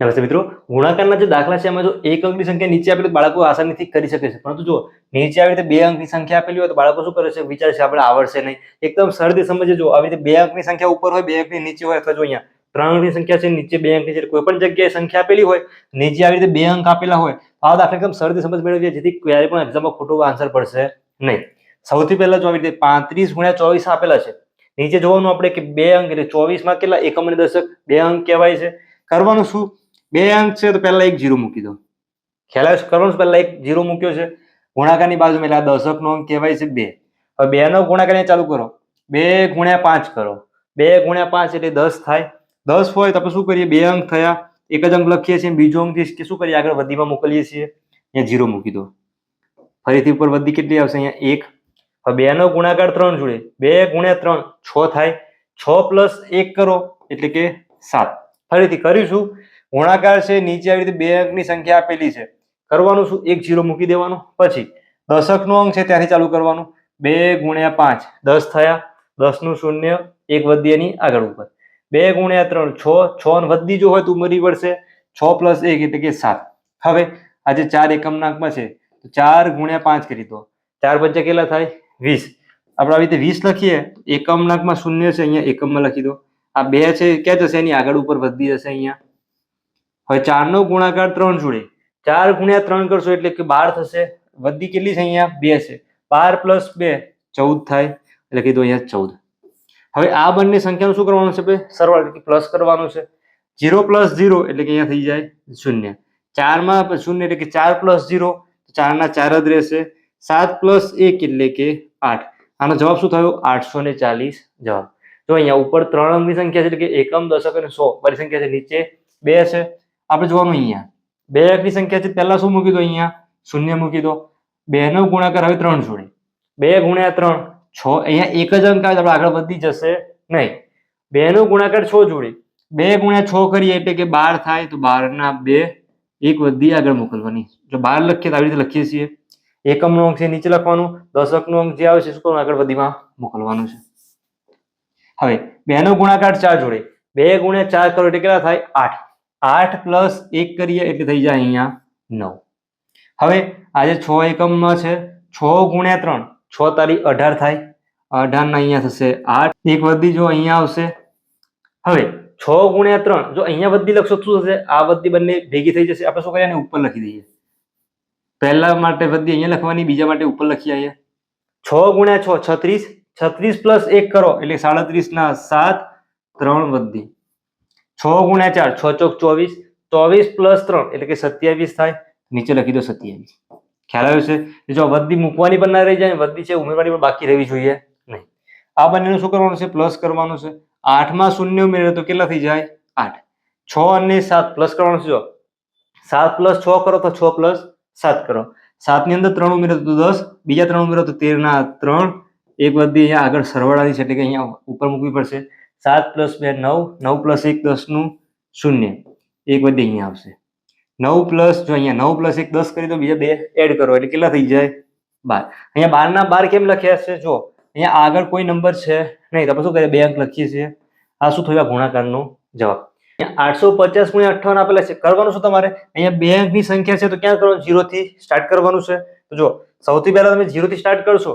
નમસ્તે મિત્રો. ગુણાકારના જે દાખલા છે, એમાં જો એક અંકની સંખ્યા નીચે આપેલી બાળકો આસાનીથી કરી શકે છે. પરંતુ જો નીચે આવી રીતે બે અંકની સંખ્યા આપેલી હોય તો બાળકો શું કરે છે? વિચાર છે, આપણે આવડશે નહીં. એકદમ સરળથી સમજે જો, આવી રીતે બે અંકની સંખ્યા ઉપર હોય, બે અંકની નીચે હોય, અથવા જો અહીંયા ત્રણ અંકની સંખ્યા છે, નીચે બે અંકની છે કોઈ પણ જગ્યાએ સંખ્યા આપેલી હોય, નીચે આવી રીતે બે અંક આપેલા હોય આ દાખલા એકદમ સરળથી સમજ મેળવીએ, જેથી ક્યારે પણ એક્ઝામમાં ખોટો આન્સર પડશે નહીં. સૌથી પહેલા જો આવી રીતે પાંત્રીસ ગુણ્યા ચોવીસ આપેલા છે, નીચે જોવાનું આપણે કે બે અંક એટલે ચોવીસમાં કેટલા? એકમ અને દશક. બે અંક કહેવાય છે. કરવાનું શું? બે અંક છે તો પહેલા એક જીરો મૂકી દો. ખ્યાલ આવે છે કરવાનું પહેલા એક જીરો મૂક્યો છે. ગુણાકારની બાજુમાં એટલે આ દશકનો અંક કહેવાય છે બે. હવે બે નો ગુણાકાર ચાલુ કરો. બે ગુણ્યા પાંચ કરો. બે ગુણ્યા પાંચ એટલે દસ થાય. દસ હોય તો શું કરીએ? બે અંક થયા. એક જ અંક લખીએ છીએ. બીજો અંક કે શું કરીએ? આગળ વધીમાં મોકલીએ છીએ. અહીંયા જીરો મૂકી દો. ફરીથી ઉપર વધી કેટલી આવશે? અહીંયા એક. હવે બે નો ગુણાકાર ત્રણ જોડે. બે ગુણ્યા ત્રણ છ થાય. છ પ્લસ એક કરો એટલે કે સાત. ફરીથી કરીશું. ગુણાકાર છે, નીચે આવી રીતે બે અંકની સંખ્યા આપેલી છે. કરવાનું શું? એક જીરો મૂકી દેવાનો. પછી દશકનો અંક છે, ત્યાંથી ચાલુ કરવાનું. બે ગુણ્યા પાંચ, દસ થયા. દસનું શૂન્ય, એક વધી એની આગળ ઉપર. બે ગુણ્યા ત્રણ, છ છ વધી જો હોય તો ઉમેરવી પડશે છ પ્લસ એક એટલે કે સાત. હવે આજે ચાર એકમ નાકમાં છે, તો ચાર ગુણ્યા પાંચ કરી દો. ચાર પંચા કેટલા થાય? વીસ. આપણે આવી રીતે વીસ લખીએ એકમ નાકમાં શૂન્ય છે, અહીંયા એકમમાં લખી દો. આ બે છે, ક્યાં જશે? એની આગળ ઉપર વધી જશે અહીંયા. હવે ચારનો ગુણાકાર ત્રણ જોડે. ચાર ગુણ્યા ત્રણ કરશો એટલે કે બાર થશે. વધી કેટલી છે અહીંયા? બે છે. બાર પ્લસ બે, ચૌદ થાય. એટલે કીધું અહીંયા ચૌદ. હવે આ બંને સંખ્યાનું શું કરવાનું છે ભાઈ? સરવાળ એટલે પ્લસ કરવાનું છે. ઝીરો પ્લસ ઝીરો એટલે કે અહીંયા થઈ જાય શૂન્ય. ચારમાં શૂન્ય એટલે કે ચાર પ્લસ ઝીરો ચારના ચાર જ રહેશે. સાત પ્લસ એક એટલે કે આઠ. આનો જવાબ શું થયો? આઠસો ને ચાલીસ જવાબ. જો અહીંયા ઉપર ત્રણ અંકની સંખ્યા છે એટલે કે એકમ, દશક અને સો. બધી સંખ્યા છે નીચે બે છે. આપણે જોવાનું અહીંયા. બે એકની સંખ્યા છે, પહેલા શું મૂકી દો અહીંયા? શૂન્ય મૂકી દો. બે નો ગુણાકાર હવે ત્રણ જોડે. બે ગુણ્યા ત્રણ, છ. અહીંયા એક જ અંક આપણે આગળ વધી જશે નહીં. બે નો ગુણાકાર છ જોડે. બે ગુણ્યા છ કરીએ એટલે કે બાર થાય તો બાર ના બે એક વધી આગળ મોકલવાની. જો બાર લખીએ તો આવી રીતે લખીએ છીએ. એકમનો અંક છે, નીચે લખવાનું. દશકનો અંક જે આવે છે, શું કરવાનું? આગળ વધીમાં મોકલવાનું છે. હવે બે નો ગુણાકાર ચાર જોડે. બે ગુણ્યા ચાર કરો એટલે કેટલા થાય? આઠ. આઠ પ્લસ એક કરીએ એટલે થઈ જાય અહીંયા નવ. હવે આજે છ એકમમાં છે, છ ગુણ્યા ત્રણ, છ તારીખ અઢાર થાય. અઢારના અહીંયા થશે આઠ. એક વધી જો અહીંયા આવશે. હવે છ ગુણ્યા ત્રણ, જો અહીંયા વધી લખશો શું થશે? આ વધી બંને ભેગી થઈ જશે. આપણે શું કરીએ? ઉપર લખી દઈએ. પહેલા માટે વધી અહીંયા લખવાની, બીજા માટે ઉપર લખી આવીએ. છ ગુણ્યા છ, છત્રીસ. છત્રીસ પ્લસ એક કરો એટલે સાડત્રીસ ના સાત, ત્રણ વધી. છ ગુણ્યા ચાર, છ ચોક ચોવીસ ચોવીસ પ્લસ ત્રણ, એટલે કે સત્યાવીસ થાય. નીચે લખી દો સત્યાવીસ. ખ્યાલ આવ્યો છે? જો વધી મૂકવાની પણ ના રહી જાય વધી છે, ઉમેરવાની પણ બાકી રહેવી જોઈએ નહીં. આ બંનેનું શું કરવાનું છે? પ્લસ કરવાનું છે. આઠમાં શૂન્ય ઉમેરે તો કેટલા થઈ જાય? આઠ. છ અને સાત પ્લસ કરવાનું છે, જો. સાત પ્લસ છ કરો તો છ પ્લસ સાત કરો. સાતની અંદર ત્રણ ઉમેરો તો દસ, બીજા ત્રણ ઉમેરો તો તેર ના ત્રણ. એક વધી અહીંયા આગળ સરવાળાની છે, એટલે કે અહીંયા ઉપર મૂકવી પડશે. સાત પ્લસ બે નવ નવ પ્લસ એક દસનું શૂન્ય. એક વધી અહીંયા આવશે. નવ પ્લસ જો અહીંયા નવ પ્લસ એક દસ કરી તો બીજા બે એડ કરો, એટલે કેટલા થઈ જાય? બાર. અહીંયા બારના બાર કેમ લખ્યા છે? જો, અહીંયા આગળ કોઈ નંબર છે નહીં, તો શું કરીએ? બે અંક લખીએ છીએ. આ શું થયું? આ ગુણાકારનો જવાબ. આઠસો પચાસ ગુણ્યા અઠ્ઠાવન આપેલા છે. કરવાનું શું તમારે? અહીંયા બે અંકની સંખ્યા છે તો ક્યાં કરવાનું? જીરોથી સ્ટાર્ટ કરવાનું છે. તો જો, સૌથી પહેલા તમે જીરોથી સ્ટાર્ટ કરશો.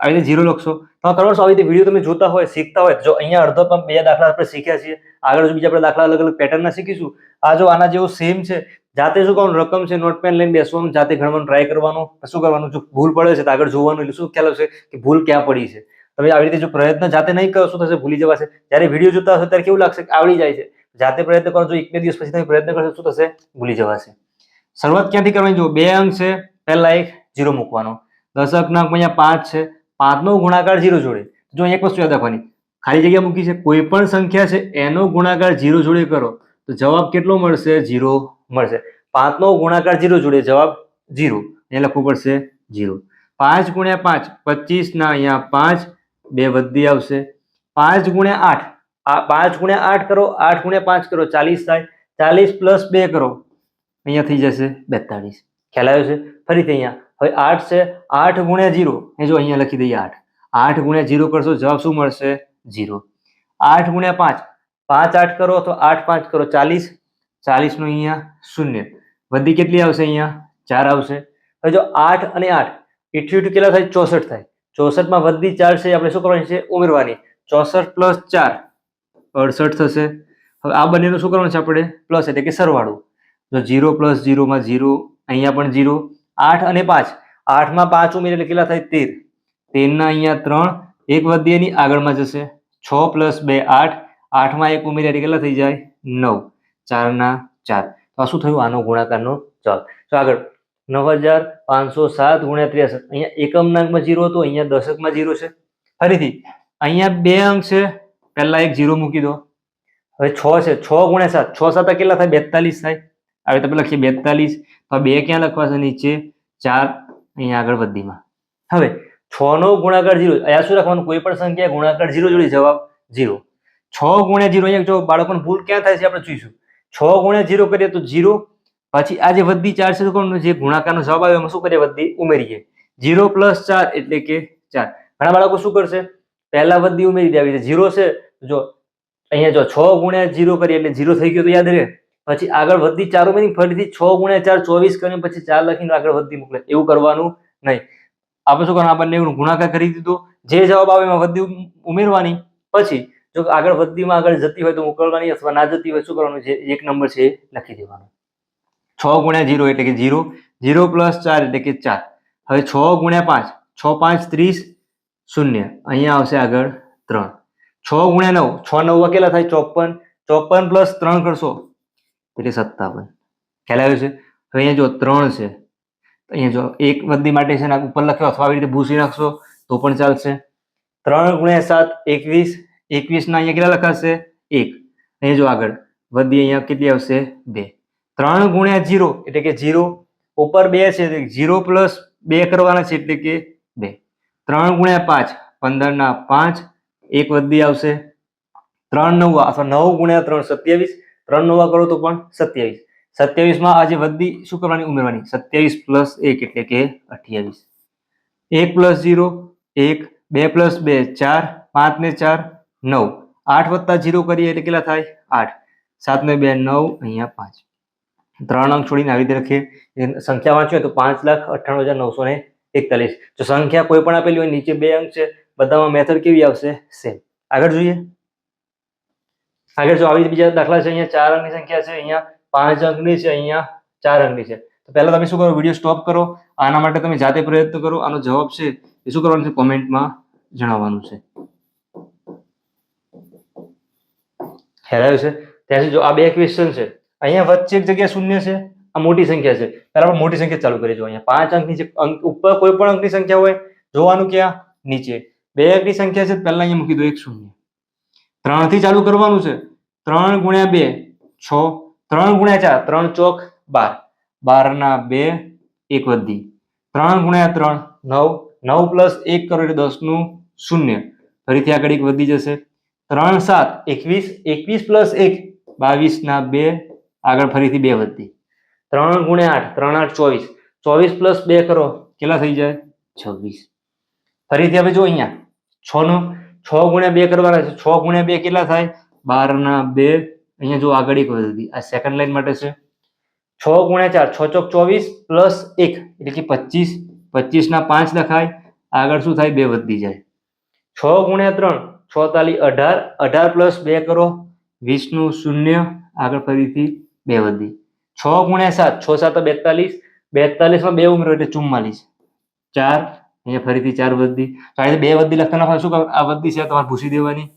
આવી રીતે ઝીરો લખશો. કરવાનું શું? આવી રીતે વીડિયો તમે જોતા હોય, શીખતા હોય જો અહીંયા અડધો પણ બે દાખલા આપણે શીખ્યા છીએ. આગળ બીજા આપણે દાખલા અલગ અલગ પેટર્નના શીખીશું. આ જો આના જેવો સેમ છે. જાતે શું કરવાનું? રકમ છે નોટ પેન લઈને બેસવાનું જાતે ગણવાનું ટ્રાય કરવાનું. શું કરવાનું? જો ભૂલ પડે છે તો આગળ જોવાનું, એટલે શું ખ્યાલ આવશે કે ભૂલ ક્યાં પડી છે? તમે આવી રીતે જો પ્રયત્ન જાતે નહીં કરો શું થશે ભૂલી જવાશે. જ્યારે વીડિયો જોતા હશો ત્યારે કેવું લાગશે? કે આવડી જાય છે. જાતે પ્રયત્ન કરો, જો એક બે દિવસ પછી તમે પ્રયત્ન કરશો શું થશે ભૂલી જવાશે. શરૂઆત ક્યાંથી કરવાની? જો બે અંક છે, પહેલા એક જીરો મૂકવાનો. દશક ના અહીંયા પાંચ છે. પાંચનો ગુણાકાર જીરો જોડે. જો એક વસ્તુ યાદ રાખવાની, ખાલી જગ્યા મૂકી છે, કોઈ પણ સંખ્યા છે, એનો ગુણાકાર જીરો જોડે કરો, તો જવાબ કેટલો મળશે? જીરો મળશે. પાંચનો ગુણાકાર જીરો જોડે જવાબ જીરો અહીંયા લખવું પડશે જીરો પાંચ ગુણ્યા પાંચ પચીસના અહીંયા પાંચ, બે વધી આવશે. પાંચ ગુણ્યા આઠ પાંચ ગુણ્યા આઠ કરો, આઠ ગુણ્યા પાંચ કરો, ચાલીસ થાય. ચાલીસ પ્લસ બે કરો, અહીંયા થઈ જશે બેતાળીસ. ખ્યાલ આવ્યો છે? ફરીથી અહીંયા. હવે આઠ છે, આઠ ગુણ્યા જીરો. એ જો અહીંયા લખી દઈએ આઠ. આઠ ગુણ્યા જીરો કરશો, જવાબ શું મળશે? જીરો. આઠ ગુણ્યા પાંચ. પાંચ આઠ કરો તો આઠ પાંચ કરો, ચાલીસ. ચાલીસનું અહીંયા શૂન્ય. વધી કેટલી આવશે અહીંયા? ચાર આવશે. હવે જો આઠ અને આઠ ઇઠ્યુ ઇઠ્યુ કેટલા થાય? ચોસઠ થાય. ચોસઠમાં વધી ચાર છે, આપણે શું કરવાની છે? ઉમેરવાની. ચોસઠ પ્લસ ચાર, અડસઠ થશે. હવે આ બંનેનું શું કરવાનું છે આપણે? પ્લસ એટલે કે સરવાળો. જો જીરો પ્લસ જીરોમાં જીરો, અહીંયા પણ જીરો. આઠ અને પાંચ. આઠમાં પાંચ ઉમેર એટલે કેટલા થાય? તેર. તેરના અહીંયા ત્રણ. એક વધી એની આગળમાં જશે. છ પ્લસ બે, આઠ. આઠમાં એક ઉમેર્યા એટલે કેટલા થઈ જાય? નવ. ચારના ચાર. તો આ શું થયું? આનો ગુણાકારનો જવાબ. તો આગળ. નવ હજાર પાંચસો સાત ગુણ્યા ત્રેસઠ. અહીંયા એકમ નાંકમાં જીરો હતો, અહીંયા દશકમાં જીરો છે. ફરીથી. અહીંયા બે અંક છે. પહેલા એક જીરો મૂકી દો. હવે છ છે. છ ગુણ્યા સાત. છ સાત કેટલા થાય? બેતાલીસ થાય. આવી તો લખીએ બેતાલીસ. તો બે ક્યાં લખવા છે? નીચે ચાર, અહીંયા આગળ વધીમાં. હવે છ નો ગુણાકાર જીરો અહીંયા શું લખવાનું? કોઈ પણ સંખ્યા ગુણાકાર જીરો જોડી જવાબ જીરો છ ગુણ્યા જીરો અહીંયા જો બાળકોને ભૂલ ક્યાં થાય છે આપણે જોઈશું. છ ગુણ્યા જીરો કરીએ તો જીરો પછી આ જે વધી ચાર છે જે ગુણાકારનો જવાબ આવ્યો એમાં શું કરીએ? વધી ઉમેરીએ. જીરો પ્લસ ચાર એટલે કે ચાર. ઘણા બાળકો શું કરશે? પહેલા વધી ઉમેરી દે આવી જીરો છે. જો અહીંયા જો છ ગુણ્યા જીરો કરીએ એટલે જીરો થઈ ગયો તો યાદ રહે. પછી આગળ વધી ચાર ઉમેરી ફરીથી છ ગુણ્યા ચાર ચોવીસ કરીને પછી ચાર લખીને આગળ વધી મોકલે. એવું કરવાનું નહીં. આપણે શું કરવાનું? આપણને એવું ગુણાકાર કરી દીધો. જે જવાબ આવે એમાં વધી ઉમેરવાની. પછી જો આગળ વધીમાં આગળ જતી હોય તો મોકલવાની અથવા ના જતી હોય શું કરવાનું? છે એક નંબર છે લખી દેવાનો. છ ગુણ્યા જીરો એટલે કે જીરો. જીરો પ્લસ ચાર એટલે કે ચાર. હવે છ ગુણ્યા પાંચ. છ પાંચ ત્રીસ શૂન્ય. અહીંયા આવશે આગળ ત્રણ. છ ગુણ્યા નવ. છ નવ કેટલા થાય? ચોપન. ચોપન પ્લસ ત્રણ કરશો. એટલે સત્તાવન. ખ્યાલ આવ્યો છે? હવે અહીંયા જો ત્રણ છે અહીંયા જો એક વધી માટે છે ને ઉપર લખ્યો અથવા આવી રીતે ભૂસી નાખશો, તો પણ ચાલશે. ત્રણ ગુણ્યા સાત, એકવીસ. એકવીસના અહીંયા કેટલા લખાશે? એક. અહીંયા જો આગળ, વધી અહીંયા કેટલી આવશે? બે. ત્રણ ગુણ્યા જીરો, એટલે કે જીરો ઉપર બે છે જીરો પ્લસ બે કરવાના છે, એટલે કે બે. ત્રણ ગુણ્યા પાંચ પંદરના પાંચ, એક વધી આવશે. ત્રણ નવ, અથવા નવ ગુણ્યા ત્રણ, સત્યાવીસ. ત્રણ નવા કરો તો પણ સત્યાવીસ. સત્યાવીસમાં આજે વધી શું કરવાની? ઉમેરવાની. સત્યાવીસ પ્લસ એક એટલે કે અઠ્યાવીસ. એક પ્લસ જીરો એક, બે પ્લસ બે, ચાર, પાંચ ને ચાર, નવ. આઠ વત્તા ઝીરો કરીએ એટલે કેટલા થાય? આઠ. સાત ને બે, નવ, અહીંયા પાંચ. ત્રણ અંક છોડીને આવી રીતે લખીએ. સંખ્યા વાંચીએ તો પાંચ લાખ અઠ્ઠાણું હજાર નવસો ને એકતાલીસ. જો સંખ્યા કોઈ પણ આપેલી હોય, નીચે બે અંક છે, બધામાં મેથડ કેવી આવશે? સેમ આગળ જોઈએ. આગળ જો આવી બીજા દાખલા છે, અહીંયા ચાર અંકની સંખ્યા છે, અહીંયા પાંચ અંકની છે, અહીંયા ચાર અંકની છે. તો પહેલા તમે શું કરો? વીડિયો સ્ટોપ કરો. આના માટે તમે જાતે પ્રયત્ન કરો. આનો જવાબ છે એ શું કરવાનું છે? કોમેન્ટમાં જણાવવાનું છે. આવ્યો છે? ત્યાંથી જો આ બે ક્વેશ્ચન છે. અહીંયા વચ્ચે એક જગ્યા શૂન્ય છે, આ મોટી સંખ્યા છે. પહેલા આપણે મોટી સંખ્યા ચાલુ કરી જો અહીંયા પાંચ અંકની જે અંક ઉપર કોઈ પણ અંકની સંખ્યા હોય, જોવાનું ક્યાં? નીચે. બે અંકની સંખ્યા છે પહેલા અહીંયા મૂકી દો, એક શૂન્ય. ત્રણથી ચાલુ કરવાનું છે. ત્રણ ગુણ્યા બે, છ. ત્રણ ગુણ્યા ચાર, ત્રણ ચોક, બાર. બાર ના બે, એક વધી. ત્રણ ગુણ્યા ત્રણ, નવ. નવ પ્લસ એક કરો એટલે દસનું શૂન્ય. ફરીથી આગળ એક વધી જશે. ત્રણ સાત, એકવીસ. એકવીસ પ્લસ એક બાવીસ ના બે. આગળ ફરીથી બે વધી. ત્રણ ગુણ્યા આઠ, ત્રણ આઠ ચોવીસ. ચોવીસ પ્લસ બે કરો, કેટલા થઈ જાય? છવ્વીસ. ફરીથી હવે જો અહીંયા છ નો છ ગુણ્યા બે કરવાના છે. છ ગુણ્યા બે કેટલા થાય? બાર ના બે. અહીંયા જો આગળ એક વધી આ સેકન્ડ લાઈન માટે છે. છ ગુણ્યા ચાર, છ ચોક ચોવીસ પ્લસ એક, એટલે કે પચીસ. પચીસ ના પાંચ લખાય. આગળ શું થાય? બે વધી જાય. છ ગુણ્યા ત્રણ છતાલી અઢાર. અઢાર પ્લસ બે કરો. વીસનું શૂન્ય. આગળ ફરીથી બે વધી. છ ગુણ્યા સાત, છ સાત બેતાલીસ બેતાલીસ. માં બે ઉમેરો એટલે ચુમ્માલીસ. ચાર અહીંયા ફરીથી ચાર વધી. તો આ બે વધી લખતા નાખો શું આ વધી છે, તમારે ભૂસી દેવાની.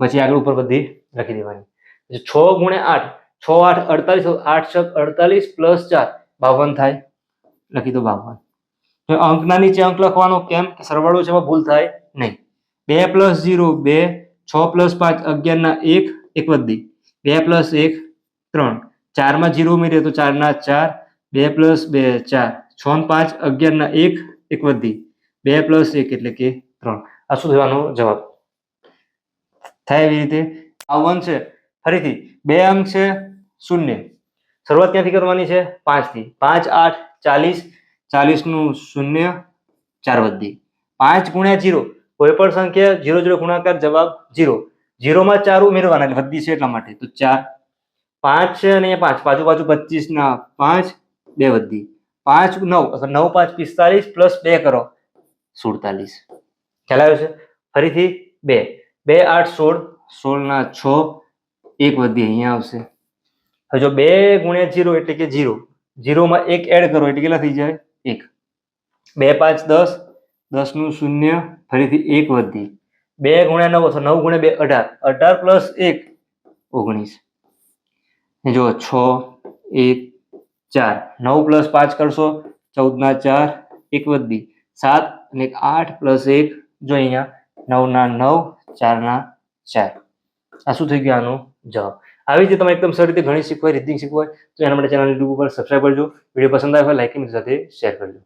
પછી આગળ ઉપર વધી લખી દેવાની. છ ગુણ્યા આઠ. છ, આઠ, અડતાલીસ. આઠ છ અડતાલીસ પ્લસ ચાર. બાવન થાય. લખી દો બાવન. અંકના નીચે અંક લખવાનો કેમ? સરવાળો છે, એમાં ભૂલ થાય નહીં. બે પ્લસ જીરો બે, છ પ્લસ પાંચ, અગિયારના એક એક વધી. બે પ્લસ એક, ત્રણ. ચારમાં જીરો ઉમેરીએ તો ચારના ચાર. બે પ્લસ બે, ચાર. છ પાંચ, અગિયારના એક એક વધી. બે પ્લસ એક એટલે કે ત્રણ. આ શું થવાનો જવાબ? થાય એવી રીતે? આ વન છે. ફરીથી, બે અંક છે શૂન્ય. શરૂઆત ક્યાંથી કરવાની છે? પાંચથી. પાંચ, આઠ, ચાલીસ. ચાલીસનું શૂન્ય, ચાર વધી પાંચ ગુણ્યા જીરો. કોઈ પણ સંખ્યા જીરો જીરો ગુણાકાર જવાબ જીરો. જીરોમાં ચાર ઉમેરવાના એટલે વધી છે એટલા માટે. તો ચાર. પાંચ છે અને પાંચ. પાછું પાછું પચીસ ના પાંચ, બે વધી પાંચ, નવ. નવ, પાંચ પિસ્તાલીસ પ્લસ બે કરો. સુડતાલીસ. ખ્યાલ આવ્યો છે? ફરીથી બે. બે, આઠ, સોળ. સોળ ના છ. એક વધી અહીંયા આવશે. હવે જો બે ગુણ્યા જીરો એટલે કે જીરો. જીરોમાં એક એડ કરો એટલે કેટલા થઈ જાય? એક. બે, પાંચ, દસ. દસનું શૂન્ય. ફરીથી એક વધી. બે ગુણ્યા નવ નવ ગુણ્યા બે, અઢાર. અઢાર પ્લસ એક, ઓગણીસ. જો છ, એક, ચાર. નવ પ્લસ પાંચ કરશો ચૌદ ના ચાર. એક વધી. સાત અને એક આઠ પ્લસ એક જો અહીંયા નવના નવ ચારના ચાર. આ શું થઈ ગયું? આનો જવાબ. આવી રીતે તમે એકદમ સરળ રીતે ગણિત શીખવાય રીતિંગ શીખવાય, તો એના માટે ચેનલ યુટ્યુબ ઉપર સબસ્ક્રાઈબ કરજો. વીડિયો પસંદ આવે લાઇક સાથે શેર કરજો.